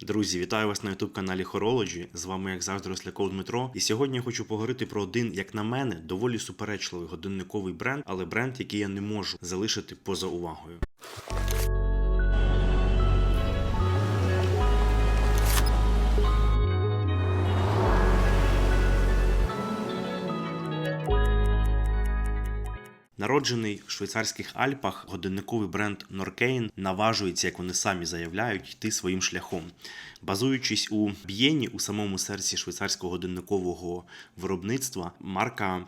Друзі, вітаю вас на youtube каналі Horology. З вами, як завжди, Росляков Дмитро. І сьогодні я хочу поговорити про один, як на мене, доволі суперечливий годинниковий бренд, але бренд, який я не можу залишити поза увагою. Народжений в швейцарських Альпах, годинниковий бренд Norkane наважується, як вони самі заявляють, йти своїм шляхом. Базуючись у Б'єні, у самому серці швейцарського годинникового виробництва, марка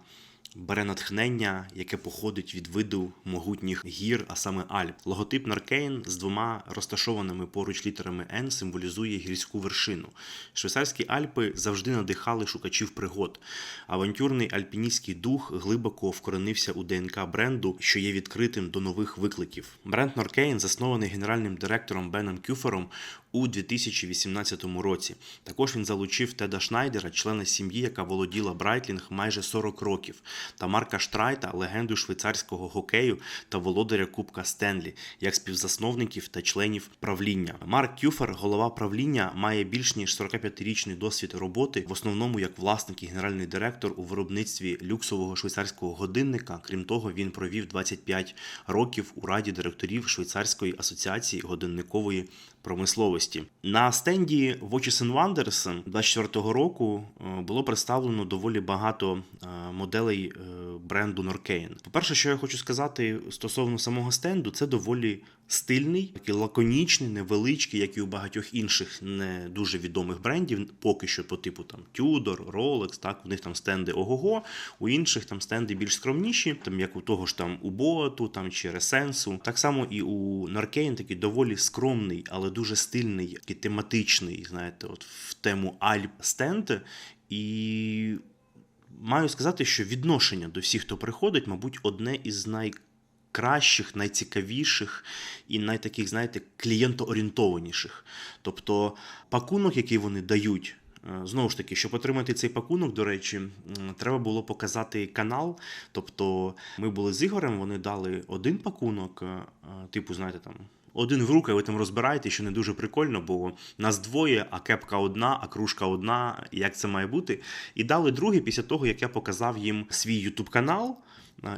бере натхнення, яке походить від виду могутніх гір, а саме Альп. Логотип Наркейн з двома розташованими поруч літерами N символізує гірську вершину. Швейцарські Альпи завжди надихали шукачів пригод. Авантюрний альпіністський дух глибоко вкоренився у ДНК бренду, що є відкритим до нових викликів. Бренд Норкейн заснований генеральним директором Беном Кюфером у 2018 році. Також він залучив Теда Шнайдера, члена сім'ї, яка володіла Брайтлінг майже 40 років, та Марка Штрайта, легенду швейцарського хокею та володаря Кубка Стенлі, як співзасновників та членів правління. Марк Кюфер, голова правління, має більш ніж 45-річний досвід роботи, в основному як власник і генеральний директор у виробництві люксового швейцарського годинника. Крім того, він провів 25 років у раді директорів Швейцарської асоціації годинникової промисловості. На стенді Watches and Wonders 24 року е, було представлено доволі багато е, моделей е, бренду Norkein. По-перше, що я хочу сказати стосовно самого стенду, це доволі стильний, такий лаконічний, невеличкий, як і у багатьох інших не дуже відомих брендів, поки що по типу там Tudor, Rolex, так у них там стенди ого-го, у інших там стенди більш скромніші, там як у того ж там у Боту там чи Ресенсу. Так само і у Norkein такий доволі скромний, але дуже стильний, такий тематичний, знаєте, от в тему Альп стенд. І маю сказати, що відношення до всіх, хто приходить, мабуть, одне із найкращих, найцікавіших і найтаких, знаєте, клієнтоорієнтованіших. Тобто пакунок, який вони дають. е, Знову ж таки, щоб отримати цей пакунок, до речі, треба було показати канал. Тобто, ми були з Ігорем, вони дали один пакунок, е, типу, знаєте, там один в руки, ви там розбираєте, що не дуже прикольно, бо нас двоє, а кепка одна, а кружка одна. Як це має бути? І дали другий після того, як я показав їм свій Ютуб канал.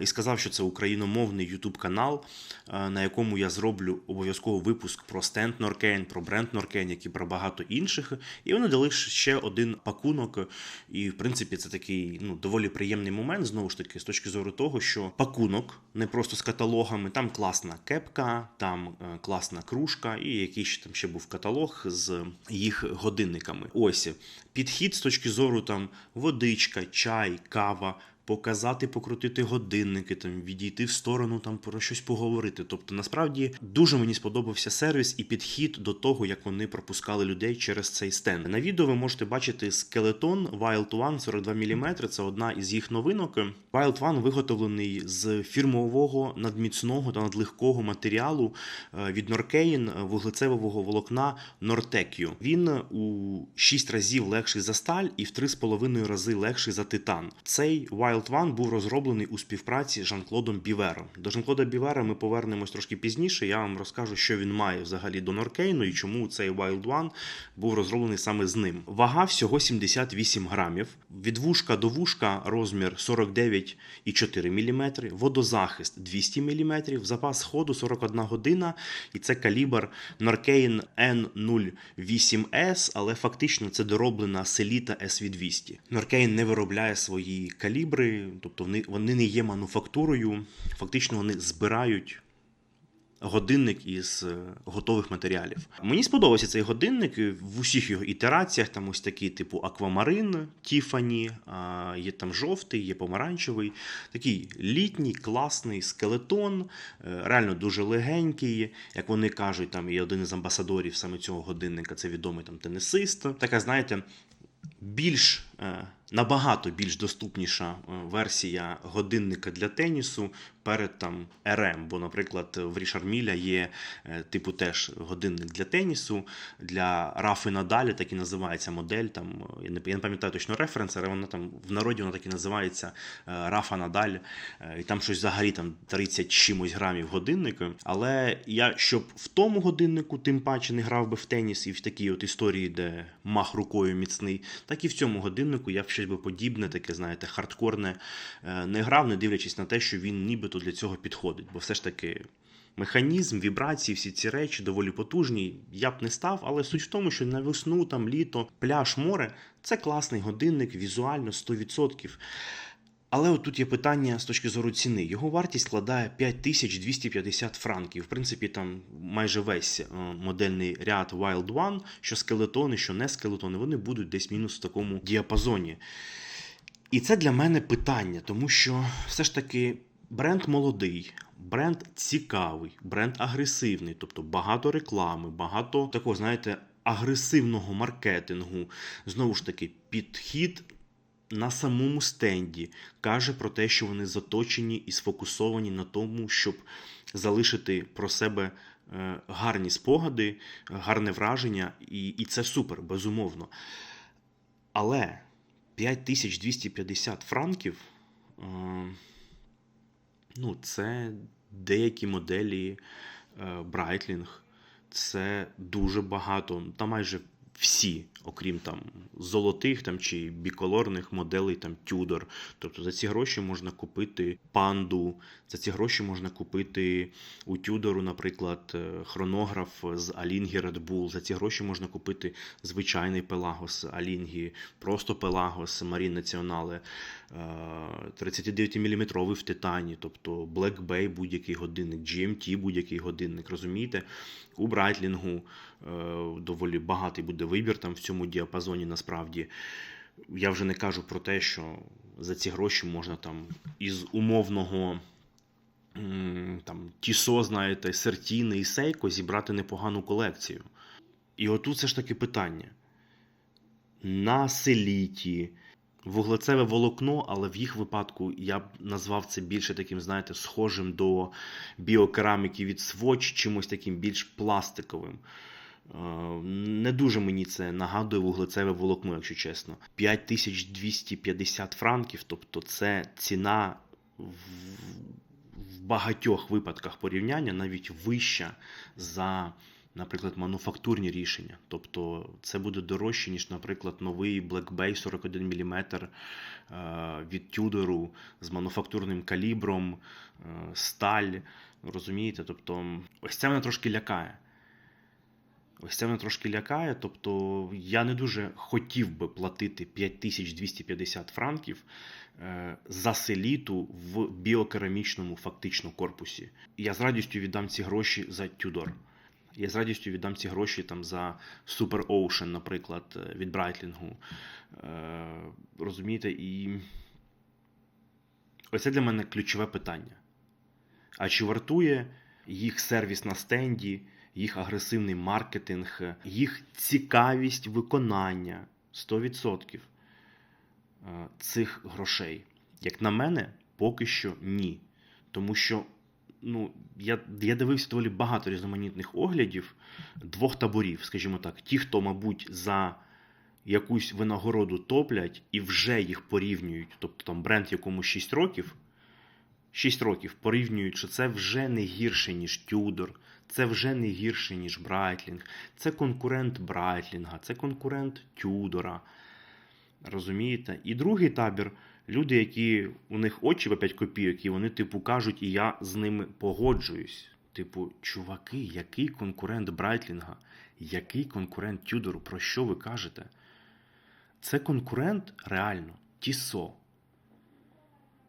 І сказав, що це україномовний Ютуб канал, на якому я зроблю обов'язково випуск про стенд Норкен, про бренд Норкен, як і про багато інших. І вони дали ще один пакунок. І, в принципі, це такий ну, доволі приємний момент, знову ж таки, з точки зору того, що пакунок не просто з каталогами, там класна кепка, там е, класна кружка, і який ще там ще був каталог з їх годинниками. Ось підхід з точки зору там водичка, чай, кава. Показати, покрутити годинники, там відійти в сторону, там про щось поговорити. Тобто, насправді дуже мені сподобався сервіс і підхід до того, як вони пропускали людей через цей стенд. На відео ви можете бачити скелетон Wild One 42 мм. Це одна із їх новинок. Wild One виготовлений з фірмового надміцного та надлегкого матеріалу е, від Norkein вуглецевого волокна Nortecchio. Він у 6 разів легший за сталь і в 3,5 рази легший за титан. Цей Wild One був розроблений у співпраці з Жан-Клодом Бівером. До Жан-Клода Бівера ми повернемось трошки пізніше. Я вам розкажу, що він має взагалі до Норкейну і чому цей Wild One був розроблений саме з ним. Вага всього 78 грамів. Від вушка до вушка розмір 49,4 мм, водозахист 200 мм, запас ходу 41 година, і це калібр Norkein N08S, але фактично це дороблена Селіта SV200. Norkein не виробляє свої калібри, тобто вони, вони не є мануфактурою, фактично вони збирають. Годинник із е, готових матеріалів. Мені сподобався цей годинник е, в усіх його ітераціях. Там ось такий, типу Аквамарин, Тіфані, є там жовтий, є помаранчевий. Такий літній, класний скелетон, е, реально дуже легенький. Як вони кажуть, там і один із амбасадорів саме цього годинника це відомий там тенісист. Така, знаєте, більш набагато більш доступніша е, версія годинника для тенісу перед там РМ. Бо, наприклад, в Рішар Міля є е, типу теж годинник для тенісу. Для Рафи Надалі так і називається модель. Там я не я не пам'ятаю точно референс, але вона там в народі вона так і називається е, Рафа Надаль. Е, І там щось взагалі там 30 чимось грамів годиннику. Але я щоб в тому годиннику, тим паче не грав би в теніс і в такій от історії, де мах рукою міцний, так і в цьому годиннику я б щось би подібне, таке, знаєте, хардкорне е, не грав, не дивлячись на те, що він нібито для цього підходить. Бо все ж таки. Механізм, вібрації, всі ці речі доволі потужні. Я б не став, але суть в тому, що на весну, там літо, пляж, море це класний годинник, візуально 100%. Але отут є питання з точки зору ціни. Його вартість складає 5250 франків. В принципі, там майже весь е, модельний ряд Wild One, що скелетони, що не скелетони, вони будуть десь мінус в такому діапазоні. І це для мене питання, тому що все ж таки бренд молодий, бренд цікавий, бренд агресивний, тобто багато реклами, багато такого, знаєте, агресивного маркетингу. Знову ж таки, підхід на самому стенді каже про те, що вони заточені і сфокусовані на тому, щоб залишити про себе е, гарні спогади, гарне враження, і, і це супер, безумовно. Але 5250 франків. е, Ну, це деякі моделі е, Breitling. Це дуже багато, та майже всі, окрім там золотих там, чи біколорних моделей там Tudor. Тобто за ці гроші можна купити панду, за ці гроші можна купити у Тюдору, наприклад, е, хронограф з Алінгі Red Bull. За ці гроші можна купити звичайний Пелагос Алінгі, просто Пелагос Марін Націонале, 39-мм в титані, тобто Black Bay будь-який годинник, GMT будь-який годинник, розумієте? У Брайтлінгу е, доволі багатий буде вибір там в цьому діапазоні насправді. Я вже не кажу про те, що за ці гроші можна там із умовного там, Тісо, знаєте, Сертіни і Сейко зібрати непогану колекцію. І отут все ж таки питання. На селіті, вуглецеве волокно, але в їх випадку я б назвав це більше таким, знаєте, схожим до біокераміки від Swatch, чимось таким більш пластиковим. Е, Не дуже мені це нагадує вуглецеве волокно, якщо чесно. 5250 франків, тобто це ціна в, в багатьох випадках порівняння навіть вища за, наприклад, мануфактурні рішення. Тобто це буде дорожче, ніж, наприклад, новий Black Bay 41 мм е, від Тюдору з мануфактурним калібром, е, сталь. Розумієте? Тобто, ось це мене трошки лякає. Ось це мене трошки лякає. Тобто я не дуже хотів би платити 5250 франків е, за селіту в біокерамічному фактично корпусі. Я з радістю віддам ці гроші за Tudor. Я з радістю віддам ці гроші там за Super Ocean, наприклад, е, від Брайтлінгу. Е, розумієте, і ось це для мене ключове питання. А чи вартує їх сервіс на стенді, їх агресивний маркетинг, їх цікавість виконання 100% е, цих грошей? Як на мене, поки що ні. Тому що ну, я, я дивився доволі багато різноманітних оглядів двох таборів, скажімо так, ті, хто, мабуть, за якусь винагороду топлять і вже їх порівнюють, тобто там бренд якому 6 років. 6 років порівнюють, що це вже не гірше, ніж Тюдор, це вже не гірше, ніж Брайтлінг, це конкурент Брайтлінга, це конкурент Тюдора. Розумієте? І другий табір люди, які у них очі по 5 копійок, і вони, типу, кажуть, і я з ними погоджуюсь. Типу, чуваки, який конкурент Брайтлінга, який конкурент Тюдору, про що ви кажете? Це конкурент реально Тісо.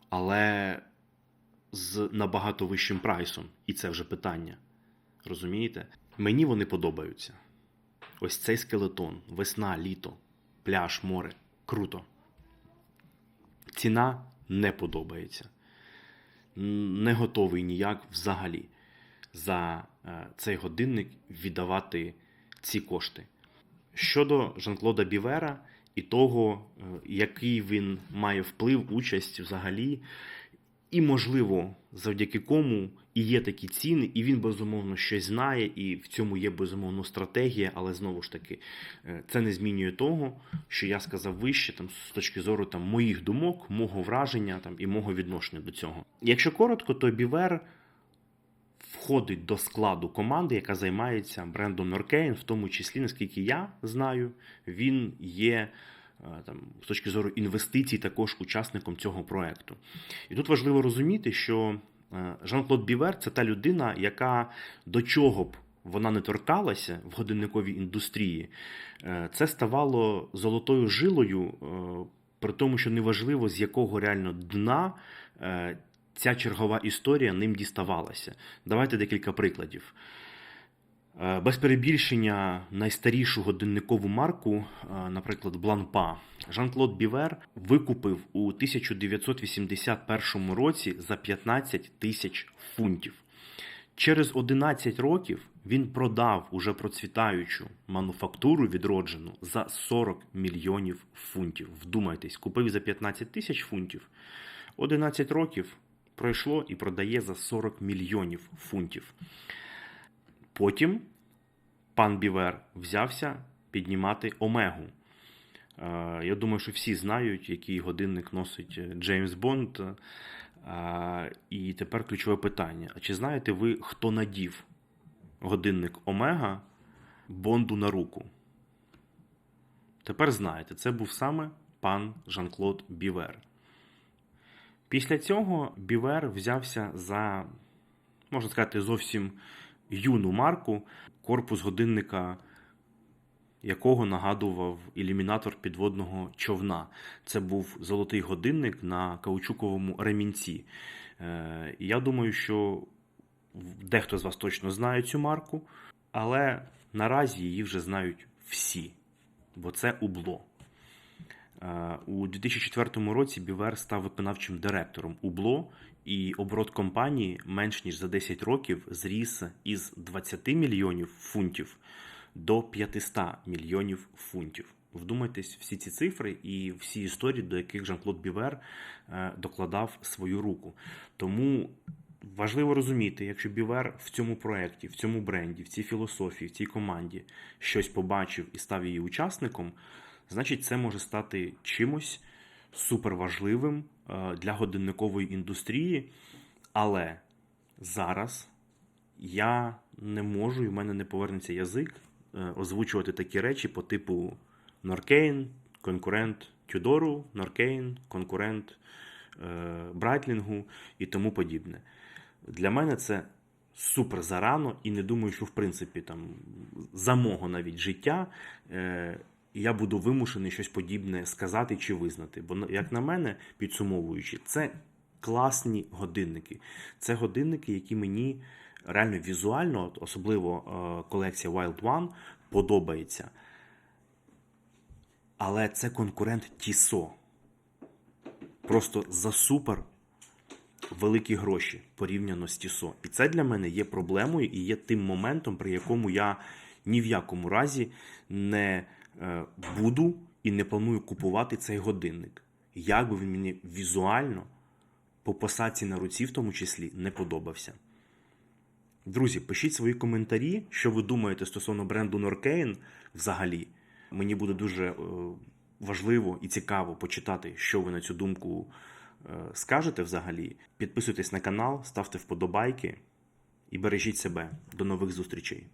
Але з набагато вищим прайсом, і це вже питання. Розумієте? Мені вони подобаються. Ось цей скелетон, весна, літо, пляж, море. Круто. Ціна не подобається. Не готовий ніяк взагалі за е, цей годинник віддавати ці кошти. Щодо Жан-Клода Бівера, і того, е, який він має вплив, участь взагалі, і, можливо, завдяки кому і є такі ціни, і він безумовно щось знає, і в цьому є безумовно стратегія, але знову ж таки, е, це не змінює того, що я сказав вище, там з точки зору там моїх думок, мого враження там і мого відношення до цього. Якщо коротко, то Бівер входить до складу команди, яка займається брендом Норкейн, в тому числі, наскільки я знаю, він є там, з точки зору інвестицій також учасником цього проекту. І тут важливо розуміти, що е, Жан-Клод Бівер це та людина, яка до чого б вона не торкалася в годинниковій індустрії, е, це ставало золотою жилою, е, при тому, що неважливо, з якого реально дна е, ця чергова історія ним діставалася. Давайте декілька прикладів. Е, Без перебільшення найстарішу годинникову марку, е, наприклад, Бланпа, Жан-Клод Бівер викупив у 1981 році за 15 тисяч фунтів. Через 11 років він продав уже процвітаючу мануфактуру відроджену за 40 мільйонів фунтів. Вдумайтесь, купив за 15 тисяч фунтів. 11 років пройшло і продає за 40 мільйонів фунтів. Потім пан Бівер взявся піднімати Омегу. Е, Я думаю, що всі знають, який годинник носить е, Джеймс Бонд. Е, І тепер ключове питання: а чи знаєте ви, хто надів годинник Омега Бонду на руку? Тепер знаєте, це був саме пан Жан-Клод Бівер. Після цього Бівер взявся за, можна сказати, зовсім юну марку, корпус годинника якого нагадував ілюмінатор підводного човна. Це був золотий годинник на каучуковому ремінці. Е, Я думаю, що дехто з вас точно знає цю марку, але наразі її вже знають всі, бо це убло. Е, У 2004 році Бівер став виконавчим директором Убло, і оборот компанії менш ніж за 10 років зріс із 20 мільйонів фунтів до 500 мільйонів фунтів. Вдумайтесь всі ці цифри і всі історії, до яких Жан-Клод Бівер е, докладав свою руку. Тому важливо розуміти, якщо Бівер в цьому проєкті, в цьому бренді, в цій філософії, в цій команді щось побачив і став її учасником, значить це може стати чимось суперважливим е, для годинникової індустрії. Але зараз я не можу, і в мене не повернеться язик е, озвучувати такі речі по типу Норкейн, конкурент Тюдору, Норкейн, конкурент е, Брайтлінгу і тому подібне. Для мене це супер зарано, і не думаю, що в принципі там за мого навіть життя е, я буду вимушений щось подібне сказати чи визнати. Бо, як на мене, підсумовуючи, це класні годинники. Це годинники, які мені реально візуально, особливо е, колекція Wild One, подобається. Але це конкурент Тісо. Просто за супер великі гроші порівняно з Тісо. І це для мене є проблемою і є тим моментом, при якому я ні в якому разі не буду і не планую купувати цей годинник. Як би він мені візуально, по посадці на руці, в тому числі, не подобався. Друзі, пишіть свої коментарі, що ви думаєте стосовно бренду Норкейн взагалі. Мені буде дуже е, важливо і цікаво почитати, що ви на цю думку е, скажете взагалі. Підписуйтесь на канал, ставте вподобайки і бережіть себе. До нових зустрічей!